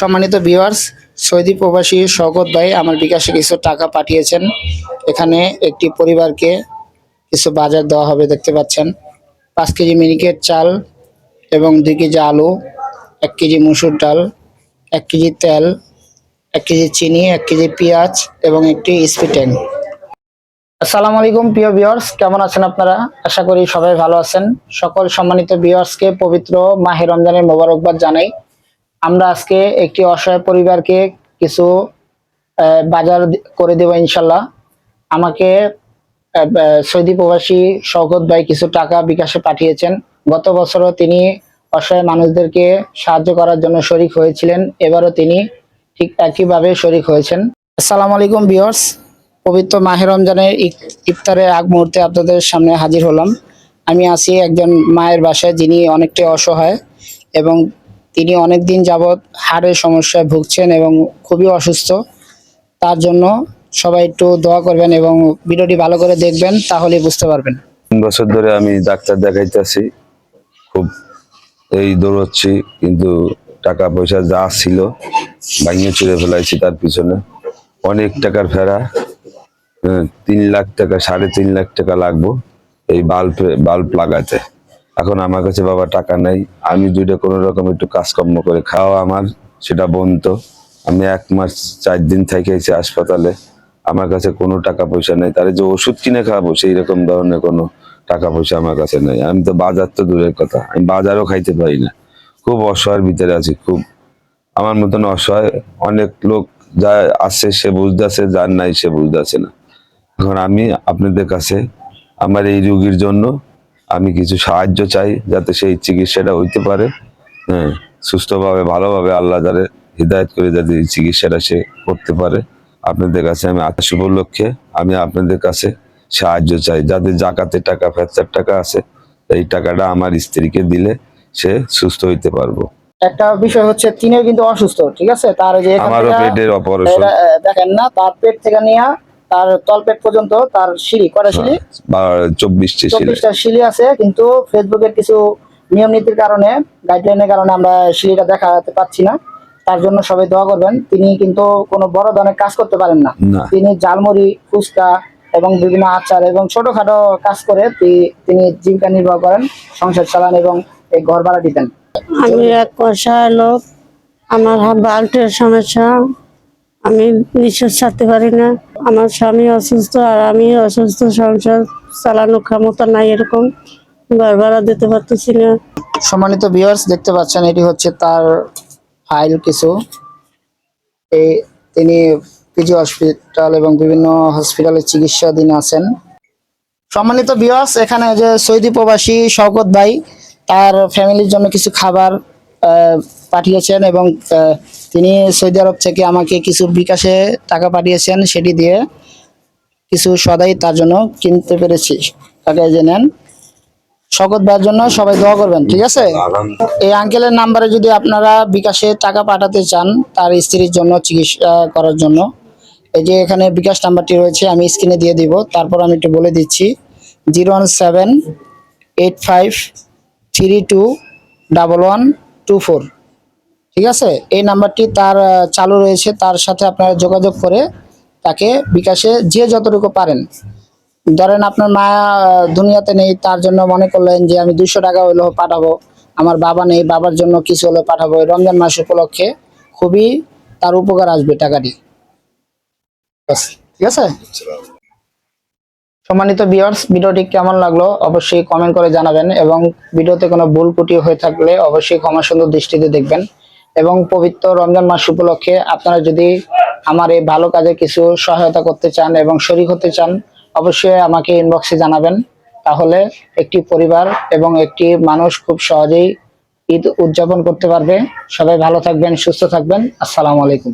সম্মানিত viewers Saudi প্রবাসী শওকত ভাই আমার বিকাশে কিছু টাকা পাঠিয়েছেন। এখানে একটি পরিবারকে কিছু বাজার দেওয়া হবে, দেখতে পাচ্ছেন। পাঁচ কেজি মিনিকেট চাল এবং দুই কেজি আলু, এক কেজি মুসুর ডাল, এক কেজি তেল, এক কেজি চিনি, এক কেজি পেঁয়াজ এবং একটি স্পিটেন আসসালামু আলাইকুম, প্রিয় ভিউয়ার্স কেমন আছেন আপনারা? আশা করি সবাই ভালো আছেন। সকল সম্মানিত ভিউয়ার্সকে পবিত্র মাহে রমজানের মোবারকবাদ জানাই। আমরা আজকে একটি অসহায় পরিবারকে কিছু বাজার করে দেব ইনশাল্লাহ। আমাকে সৌদি প্রবাসী শওকত ভাই কিছু টাকা বিকাশে পাঠিয়েছেন। গত বছরও তিনি অসহায় মানুষদেরকে সাহায্য করার জন্য শরিক হয়েছিলেন। এবারও তিনি ঠিক একইভাবে শরিক হয়েছেন। আসসালামু আলাইকুম ভিউয়ার্স। পবিত্র মাহে রমজানের ইফতারের আগ মুহূর্তে আপনাদের সামনে হাজির হলাম। আমি আছি একজন মায়ের বাসায় যিনি অনেকটাই অসহায় এবং তিনি অনেক দিন যাবৎ হাড়ের সমস্যায় ভুগছেন এবং খুবই অসুস্থ। তার জন্য সবাই একটু দোয়া করবেন এবং ভিডিওটি ভালো করে দেখবেন, তাহলেই বুঝতে পারবেন। তিন বছর ধরে আমি ডাক্তার দেখাইতেছি, খুব এই দৌড়চ্ছি, কিন্তু টাকা পয়সা যা ছিল ভাঙিয়ে চুরে ফেলাইছি তার পিছনে। অনেক টাকার ফেরা তিন লাখ টাকা, সাড়ে তিন লাখ টাকা লাগবো এই বাল্ব বাল্ব লাগাতে এখন আমার কাছে বাবা টাকা নাই, আমি দুইটা কোনো রকম একটু কাজকর্ম করে খাওয়া আমার, সেটা বন্ধ। আমি এক মাস, চার দিন থেকেছি হাসপাতালে, আমার কাছে কোনো টাকা পয়সা নেই। তার যে ওষুধ কিনে খাব, সেই রকম ধরনের কোনো টাকা পয়সা আমার কাছে নেই। আমি তো বাজার তো দূরের কথা, আমি বাজারও খাইতে পারি না। খুব অসহায়ের ভিতরে আছি, খুব। আমার মতন অসহায়, অনেক লোক যা আসছে সে বুঝতে বুঝতেছে, যার নাই সে বুঝতেছে না। এখন আমি আপনাদের কাছে, আমার এই রুগীর জন্য আমি কিছু সাহায্য চাই যাতে সেই চিকিৎসাটা হইতে পারে। হ্যাঁ সুস্থভাবে ভালোভাবে আল্লাহ যারে হৃদায়ত করে যাতে এই চিকিৎসাটা সে করতে পারে। আপনাদের কাছে আমি আকাশ উপলক্ষে আমি আপনাদের কাছে সাহায্য চাই। যাদের জাকাতে টাকা ফ্যাচার টাকা আছে এই টাকাটা আমার স্ত্রীকে দিলে সে সুস্থ হইতে পারব। একটা বিষয় হচ্ছে তিনিও কিন্তু অসুস্থ ঠিক আছে? তার যে আমারও পেটের অপারেশন দেখেন না তার পেট থেকে নিয়ে তার তলপেট পর্যন্ত তার সিঁড়ি কটা সিঁড়ি চব্বিশটি চব্বিশটা সিঁড়ি আছে কিন্তু ফেসবুকের কিছু নিয়ম নীতির কারণে গাইডলাইনের কারণে আমরা সিঁড়িটা দেখাতে পাচ্ছি না। তার জন্য সবাই দোয়া করবেন তিনি কিন্তু কোনো বড় ধরনের কাজ করতে পারেন না। তিনি জালমুড়ি ফুচকা এবং বিভিন্ন আচার এবং ছোটখাটো কাজ করে তিনি জীবিকা নির্বাহ করেন সংসার চালান এবং এই ঘর ভাড়া দিতেন। আমি এক অসহায় লোক আমার বাল্টের সমস্যা আমি নিঃশ্বাস ছাড়তে পারি না। আমার স্বামী অসুস্থ আর আমি অসুস্থ, সংসার চালানো ক্ষমতা নাই এরকম। ঘর ভাড়া দিতে পারতেছি না। সম্মানিত ভিউয়ার্স দেখতে পাচ্ছেন, এটি হচ্ছে তার ফাইল কিছু। এই তিনি পিজি হসপিটাল এবং বিভিন্ন হসপিটালে চিকিৎসাধীন আছেন। সম্মানিত ভিউয়ার্স এখানে যে সৌদি প্রবাসী শওকত ভাই, তার ফ্যামিলির জন্য কিছু খাবার পাঠিয়েছেন এবং তিনি সৌদি আরব থেকে আমাকে কিছু বিকাশে টাকা পাঠিয়েছেন সেটি দিয়ে কিছু সদাই তার জন্য কিনতে পেরেছি। তাকে যে নেন। শকত ভাইয়ের জন্য সবাই দোয়া করবেন ঠিক আছে? এই আঙ্কেলের নাম্বারে যদি আপনারা বিকাশে টাকা পাঠাতে চান তার স্ত্রীর জন্য চিকিৎসা করার জন্য। এই যে এখানে বিকাশ নাম্বারটি রয়েছে আমি স্ক্রিনে দিয়ে দিব। তারপর আমি একটু বলে দিচ্ছি। Zero one seven eight five three two double one two four ঠিক আছে? এই নাম্বারটি তার চালু রয়েছে, তার সাথে আপনারা যোগাযোগ করে তাকে বিকাশে যে যতটুকু পারেন। ধরেন আপনার মা দুনিয়াতে নেই, তার জন্য মনে করলেন যে আমি দুশো টাকা হইলেও পাঠাবো, আমার বাবা নেই, বাবার জন্য কিছু হলে পাঠাবো রমজান মাস উপলক্ষে খুবই তার উপকার আসবে টাকাটি। ঠিক আছে? সম্মানিত ভিউয়ার্স ভিডিওটি কেমন লাগল অবশ্যই কমেন্ট করে জানাবেন এবং ভিডিওতে কোনো ভুল ত্রুটি হয়ে থাকলে অবশ্যই ক্ষমা সুন্দর দৃষ্টিতে দেখবেন। এবং পবিত্র রমজান মাস উপলক্ষে আপনারা যদি আমার এই ভালো কাজে কিছু সহায়তা করতে চান এবং শরিক হতে চান, অবশ্যই আমাকে ইনবক্সে জানাবেন। তাহলে একটি পরিবার এবং একটি মানুষ খুব সহজেই ঈদ উদযাপন করতে পারবে। সবাই ভালো থাকবেন, সুস্থ থাকবেন। আসসালামু আলাইকুম।